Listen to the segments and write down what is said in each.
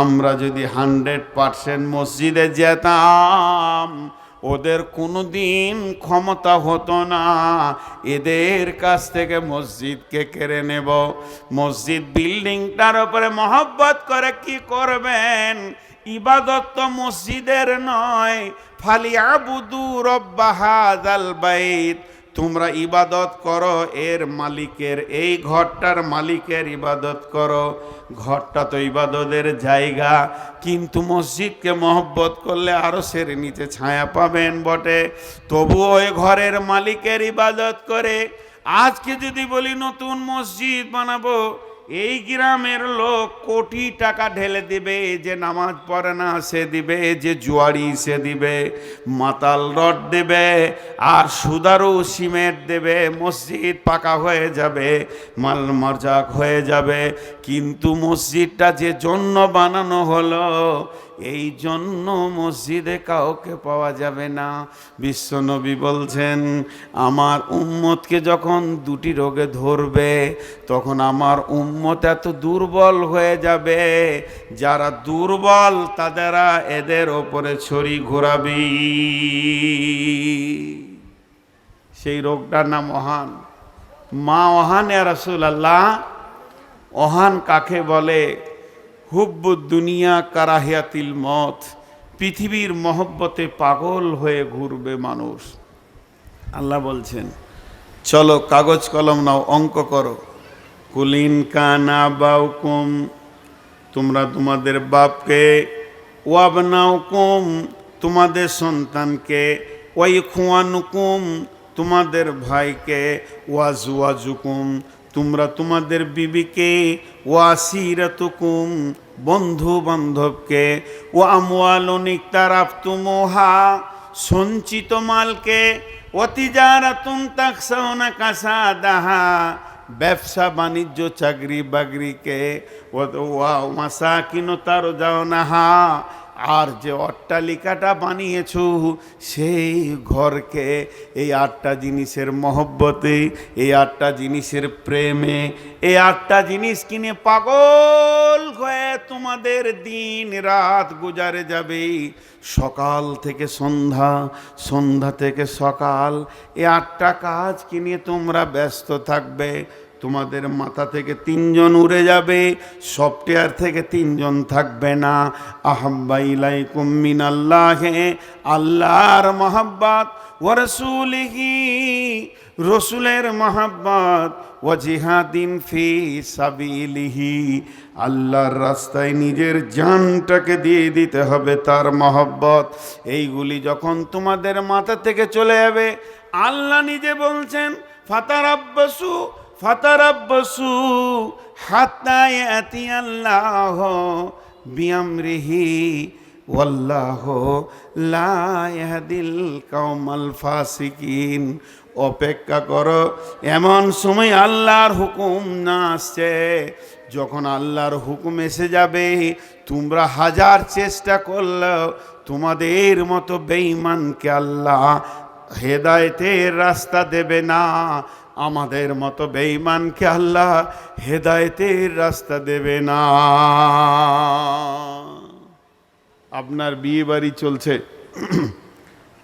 আমরা যদি hundred percent মসজিদে যেতাম, ওদের কোনো দিন ক্ষমতা হতো না। এদের কাছ থেকে মসজিদকে কেড়ে নেব। মসজিদ বিল্ডিংটার উপরে মহব্বত করে কি করবেন? ইবাদত তো মসজিদের নয়। ফালিয়া বুদু রব্বাহাদাল বাইত। তোমরা ইবাদত করো, এর মালিকের, এই ঘরটার মালিকের ইবাদত করো। ঘরটা তো ইবাদতের জায়গা, কিন্তু মসজিদকে মহব্বত করলে আরও সের নিচে ছায়া পাবেন বটে। তবু ওই ঘরের মালিকের ইবাদত করে। আজকে যদি বলি নতুন মসজিদ বানাবো এই গ্রামের লোক কোটি টাকা ঢেলে দিবে, যে নামাজ পড়ে না সে দিবে, যে জুয়ারি সে দিবে, মাতাল রড দেবে, আর সুদারু সিমেন্ট দেবে, মসজিদ পাকা হয়ে যাবে, মাল মরজাক হয়ে যাবে। কিন্তু মসজিদটা যে জন্য বানানো হলো এই জন্য মসজিদে কাউকে পাওয়া যাবে না। বিশ্বনবী বলছেন, আমার উম্মতকে যখন দুটি রোগে ধরবে, তখন আমার উম্মত এত দুর্বল হয়ে যাবে, যারা দুর্বল তাদেরা এদের ওপরে ছড়ি ঘোরাবি। সেই রোগটার নাম অহান। মা অহান রাসুল আল্লাহ অহান কাকে বলে? হুব্বুদ দুনিয়া কারাহিয়াতিল মত, পৃথিবীর মহব্বতে পাগল হয়ে ঘুরবে মানুষ। আল্লাহ বলছেন, চলো কাগজ কলম নাও, অঙ্ক করো। কুলিন কানা বাউকুম, তোমরা তোমাদের বাপকে ওয়াব ওয়াবনাউকুম, তোমাদের সন্তানকে ওয়াই খুয়ানুকুম তোমাদের ভাইকে ওয়াজুয়াজুকুম তোমরা তোমাদের বিবিকে ও ওয়াসিরাতুকুম বন্ধু বান্ধবকে ও আমওয়ালনিক তারাফতুমোহা সঞ্চিত মালকে অতিজারাতুন তাকসাউনা কাসাদাহা, ব্যবসা, বাণিজ্য চাকরি বাকরিকে মাসাকিনো তার যাও নাহা আর যে অট্টালিকাটা বানিয়েছো, সেই ঘরকে, এই আটটা জিনিসের মহব্বতে, এই আটটা জিনিসের প্রেমে, এই আটটা জিনিস কিনে পাগল হয়ে তোমাদের দিন রাত গুজারে যাবে। সকাল থেকে সন্ধ্যা সন্ধ্যা থেকে সকাল, এই আটটা কাজ কিনে তোমরা ব্যস্ত থাকবে। তোমাদের মাথা থেকে তিনজন উড়ে যাবে, সফটওয়্যার থেকে তিনজন থাকবে না। আহাব্বাইলাই কুম্মিন আল্লাহে আল্লাহর মহাব্বাত ও রসুলিহি, রসুলের মহাব্বাত ও জিহাদিন ফি সাবিলিহি। আল্লাহর রাস্তায় নিজের জানটাকে দিয়ে দিতে হবে তার মহব্বত। এইগুলি যখন তোমাদের মাথা থেকে চলে যাবে, আল্লাহ নিজে বলছেন ফাতারাব্বাসু হাত্তা ইয়াতি আল্লাহ বিআমরিহি, ওয়াল্লাহ লা ইয়াহদিল কওমাল ফাসিকিন। অপেক্ষা করো, এমন সময় আল্লাহর হুকুম না আসছে, যখন আল্লাহর হুকুম এসে যাবে, তোমরা হাজার চেষ্টা করলেও তোমাদের মতো বেঈমানকে আল্লাহ হেদায়েতের রাস্তা দেবে না। আমাদের মতো বেঈমানকে আল্লাহ হেদায়েতের রাস্তা দেবে না। আপনার বিয়ে বাড়ি চলছে।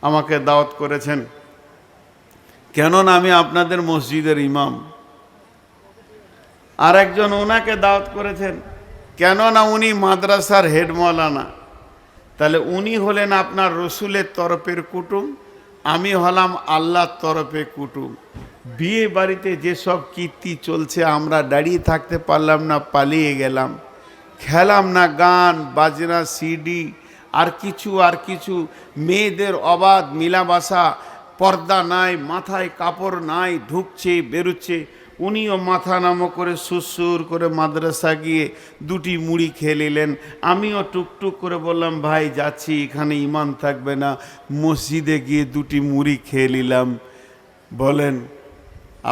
আমাকে দাওয়াত করেছেন। কেননা আমি আপনাদের মসজিদের ইমাম। আর একজন ওনাকে দাওয়াত করেছেন। কেননা উনি মাদ্রাসার হেড মৌলানা। তাহলে উনি হলেন আপনার রসুলের তরফের কুটুম। আমি হলাম আল্লাহর তরফে কুটুম বিয়ে বাড়িতে যেসব কীর্তি চলছে, আমরা দাঁড়িয়ে থাকতে পারলাম না, পালিয়ে গেলাম। খেলাম না, গান, বাজনা সিডি আর কিছু আর কিছু। মেয়েদের অবাধ মিলাবাসা, পর্দা নাই, মাথায় কাপড় নাই, ঢুকছে, বেরোচ্ছে। উনিও মাথা নামো করে সুসুর করে মাদ্রাসা গিয়ে দুটি মুড়ি খেয়ে নিলেন। আমিও টুকটুক করে বললাম, ভাই, যাচ্ছি, এখানে ইমান থাকবে না। মসজিদে গিয়ে দুটি মুড়ি খেয়ে নিলাম। বলেন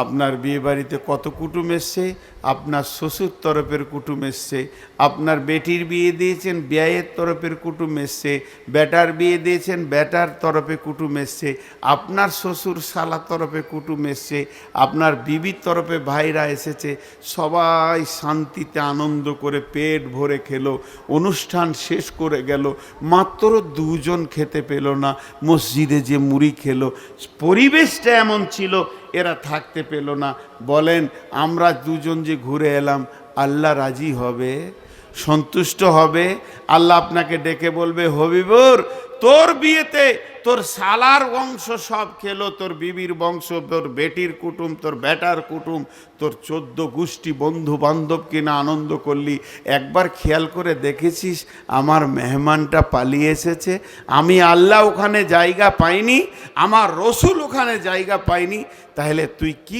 আপনার বিয়ে বাড়িতে কত কুটুম এসছে, আপনার শ্বশুর তরফের কুটুম এসছে, আপনার বেটির বিয়ে দিয়েছেন, বিয়ের তরফের কুটুম এসছে, বেটার বিয়ে দিয়েছেন, বেটার তরফে কুটুম এসছে, আপনার শ্বশুর শালা তরফে কুটুম এসছে, আপনার বিবির তরফে ভাইরা এসেছে, সবাই শান্তিতে আনন্দ করে পেট ভরে খেলো, অনুষ্ঠান শেষ করে গেল, মাত্র দুজন খেতে পেল না, মসজিদে যে মুড়ি খেলো, পরিবেশটা এমন ছিল, এরা থাকতে পেল না। বলেন, আমরা দুজন যে ঘুরে এলাম, আল্লাহ রাজি হবে? সন্তুষ্ট হবে? আল্লাহ আপনাকে ডেকে বলবে, হবিবর, তোর বিয়েতে তোর সালার বংশ সব খেলো, তোর বিবির বংশ, তোর বেটির কুটুম, তোর বেটার কুটুম, তোর চোদ্দ গোষ্ঠী বন্ধু বান্ধব কিনা আনন্দ করলি। একবার খেয়াল করে দেখেছিস, আমার মেহমানটা পালিয়ে এসেছে। আমি আল্লাহ ওখানে জায়গা পাইনি, আমার রসুল ওখানে জায়গা পাইনি। তাহলে তুই কি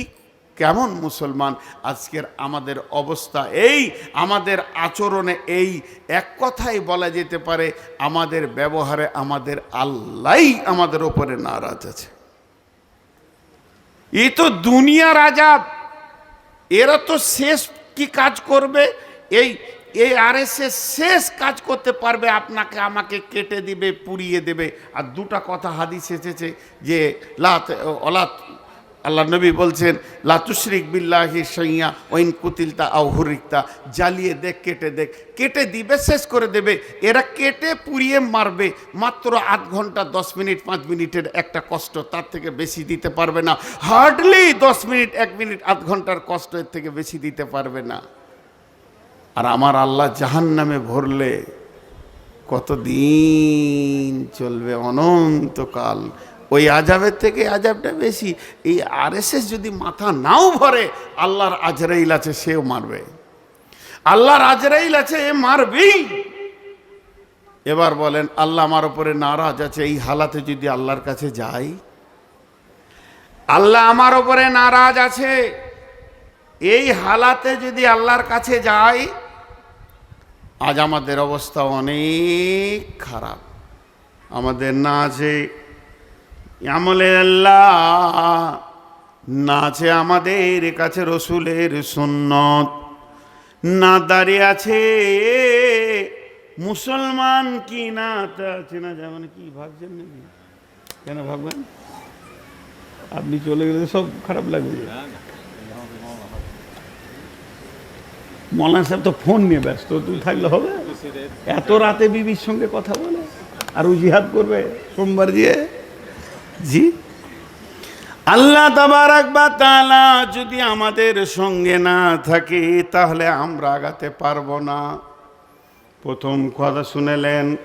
কেমন মুসলমান? আজকের আমাদের অবস্থা এই, আমাদের আচরণে এই। এক কথাই বলা যেতে পারে, আমাদের ব্যবহারে আমাদের আল্লাহ আমাদের ওপরে নারাজ আছে। এই তো দুনিয়ার আজাব এরা তো শেষ কি কাজ করবে? এই এই আর শেষ কাজ করতে পারবে, আপনাকে আমাকে কেটে দিবে, পুড়িয়ে দেবে। আর দুটা কথা হাদিস এসেছে যে, লাত, অলাত আল্লাহ নবী বলছেন লাতুশরিক বিল্লাহি সইয়া ওইন কুতিলতা আও হুরিকতা। জ্বালিয়ে দেখ, কেটে দেখ। কেটে দিবে, শেষ করে দেবে। এরা কেটে পুড়িয়ে মারবে। মাত্র আধ ঘণ্টা, দশ মিনিট, পাঁচ মিনিটের একটা কষ্ট তার থেকে বেশি দিতে পারবে না। হার্ডলি দশ মিনিট, এক মিনিট, আধ ঘণ্টার কষ্ট এর থেকে বেশি দিতে পারবে না। আর আমার আল্লাহ জাহান নামে ভরলে কতদিন চলবে অনন্তকাল। ওই আজাবের থেকে আজাবটা বেশি। এই আরএসএস যদি মাথা নাও ভরে, আল্লাহর আজরাইল আছে, সেও মারবে। আল্লাহর আজরাইল আছে, এ মারবেই। এবার বলেন, আল্লাহ আমার উপরে নারাজ আছে, এই হালাতে যদি আল্লাহর কাছে যাই? আল্লাহ আমার উপরে নারাজ আছে, এই হালাতে যদি আল্লাহর কাছে যাই, আজ আমাদের অবস্থা অনেক খারাপ। আমাদের না আছে আমলে আল্লাহ না আছে আমাদের কাছে রসুলের সুন্নত। না দাঁড়িয়ে আছে মুসলমান কি না, তা আছে না যেমন কি ভাবছেন নাকি? কেন ভাববেন? আপনি চলে গেলে সব খারাপ লাগবে। মৌলানা সাহেব তো ফোন নিয়ে ব্যস্ত তুই থাকলে হবে। এত রাতে বিবির সঙ্গে কথা বলে, আর ও জিহাদ করবে, সোমবার দিয়ে জি? আল্লাহ তালা যদি আমাদের সঙ্গে না থাকে, তাহলে আমরা আগাতে পারব না। প্রথম কথা শুনেলেন